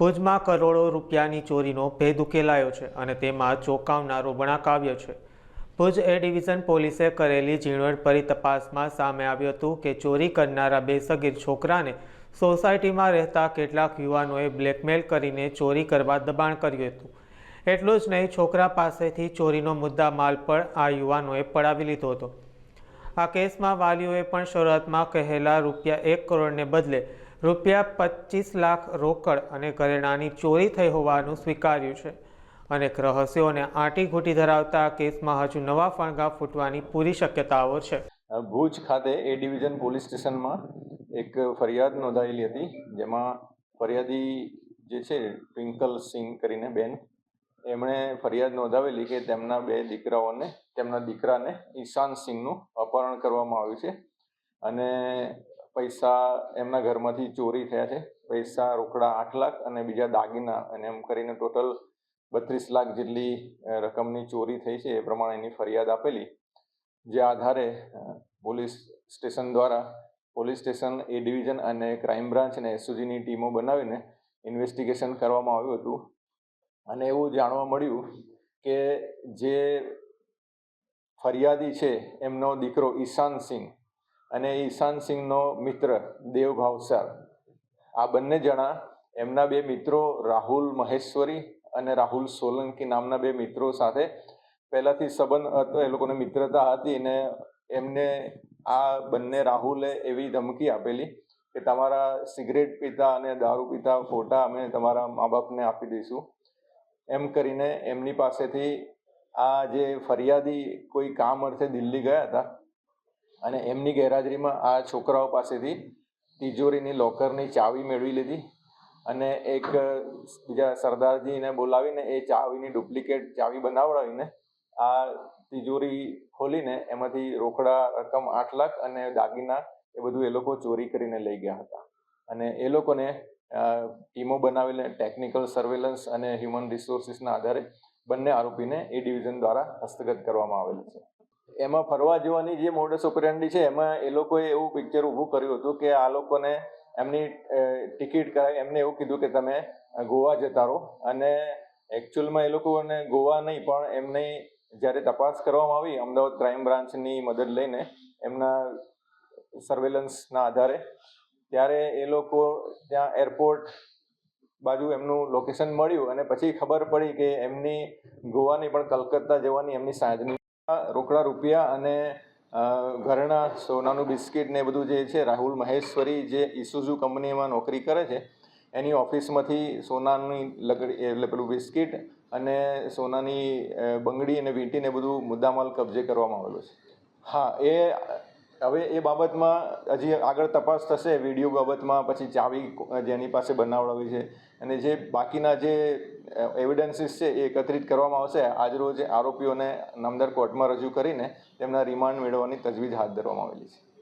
ભુજમાં કરોડો રૂપિયાની ચોરીનો ભેદ ઉકેલાયો છે અને તેમાં ચોંકાવનારો વળાંક આવ્યો છે. ભુજ એ ડિવિઝન પોલીસે કરેલી ઝીણવટભરી તપાસમાં સામે આવ્યું હતું કે ચોરી કરનારા બે સગીર છોકરાને સોસાયટીમાં રહેતા કેટલાક યુવાનોએ બ્લેકમેલ કરીને ચોરી કરવા દબાણ કર્યું હતું. એટલું જ નહીં, છોકરા પાસેથી ચોરીનો મુદ્દા માલ પણ આ યુવાનોએ પડાવી લીધો હતો. આ કેસમાં વાલીઓએ પણ શરૂઆતમાં કહેલા રૂપિયા એક કરોડને બદલે રૂપિયા પચીસ લાખ રોકડ અને ઘરેણાની ચોરી થઈ હોવાનું સ્વીકાર્યું છે. અનેક રહસ્યોને આંટી ઘૂંટી ધરાવતા કેસમાં હજુ નવા ફણગા ફૂટવાની પૂરી શક્યતાઓ છે. ભુજ ખાતે એ ડિવિઝન પોલીસ સ્ટેશનમાં એક ફરિયાદ નોંધાયેલી હતી, જેમાં ફરિયાદી જે છે, ટ્વિંકલ સિંહ કરીને બેન, એમણે ફરિયાદ નોંધાવેલી કે તેમના બે દીકરાઓને, તેમના દીકરાને ઈશાન સિંહનું અપહરણ કરવામાં આવ્યું છે. અને પૈસા એમના ઘરમાંથી ચોરી થયા છે. પૈસા, રોકડા આઠ લાખ અને બીજા દાગીના અને એમ કરીને ટોટલ બત્રીસ લાખ જેટલી રકમની ચોરી થઈ છે એ પ્રમાણે એની ફરિયાદ આપેલી. જે આધારે પોલીસ સ્ટેશન દ્વારા, પોલીસ સ્ટેશન, એ ડિવિઝન અને ક્રાઇમ બ્રાન્ચ અને એસઓજીની ટીમો બનાવીને ઇન્વેસ્ટિગેશન કરવામાં આવ્યું હતું. અને એવું જાણવા મળ્યું કે જે ફરિયાદી છે, એમનો દીકરો ઈશાન સિંહ અને ઈશાન સિંહનો મિત્ર દેવ ભાવસાર આ બંને જણા એમના બે મિત્રો રાહુલ મહેશ્વરી અને રાહુલ સોલંકી નામના બે મિત્રો સાથે પહેલાંથી સંબંધ હતો, એ લોકોને મિત્રતા હતી ને એમને આ બંને રાહુલે એવી ધમકી આપેલી કે તમારા સિગરેટ પીતા અને દારૂ પીતા ફોટા અમે તમારા મા બાપને આપી દઈશું. એમ કરીને એમની પાસેથી આ જે ફરિયાદી કોઈ કામ અર્થે દિલ્હી ગયા હતા અને એમની ગેરહાજરીમાં આ છોકરાઓ પાસેથી તિજોરીની લોકરની ચાવી મેળવી લીધી અને એક બીજા સરદારજીને બોલાવીને એ ચાવીની ડુપ્લિકેટ ચાવી બનાવડાવીને આ તિજોરી ખોલીને એમાંથી રોકડા રકમ આઠ લાખ અને દાગીના એ બધું એ લોકો ચોરી કરીને લઈ ગયા હતા. અને એ લોકોને ટીમો બનાવીને ટેકનિકલ સર્વેલન્સ અને હ્યુમન રિસોર્સિસના આધારે બંને આરોપીને એ ડિવિઝન દ્વારા હસ્તગત કરવામાં આવેલ છે. એમાં ફરવા જવાની જે મોડસ ઓપરેન્ડી છે, એમાં એ લોકોએ એવું પિક્ચર ઊભું કર્યું હતું કે આ લોકોને એમની ટિકિટ કરાવી, એમને એવું કીધું કે તમે ગોવા જતા રહો. અને એકચ્યુઅલમાં એ લોકોને ગોવા નહીં, પણ એમને જ્યારે તપાસ કરવામાં આવી, અમદાવાદ ક્રાઇમ બ્રાન્ચની મદદ લઈને એમના સર્વેલન્સના આધારે, ત્યારે એ લોકો ત્યાં એરપોર્ટ બાજુ એમનું લોકેશન મળ્યું અને પછી ખબર પડી કે એમની ગોવાની પણ કલકત્તા જવાની એમની સાંજની રોકડા રૂપિયા અને ઘરેણા, સોનાનું બિસ્કિટ ને બધું જે છે, રાહુલ મહેશ્વરી જે ઇસુઝુ કંપનીમાં નોકરી કરે છે, એની ઓફિસમાંથી સોનાની લગડી એટલે પેલું બિસ્કિટ અને સોનાની બંગડી અને વીંટીને બધું મુદ્દામાલ કબજે કરવામાં આવેલો છે. હા, એ હવે એ બાબતમાં હજી આગળ તપાસ થશે, વીડિયો બાબતમાં, પછી ચાવી જેની પાસે બનાવડાવી છે. અને જે બાકીના જે એવિડન્સીસ છે એ એકત્રિત કરવામાં આવશે. આજરોજ આરોપીઓને નામદાર કોર્ટમાં રજૂ કરીને તેમના રિમાન્ડ મેળવવાની તજવીજ હાથ ધરવામાં આવેલી છે.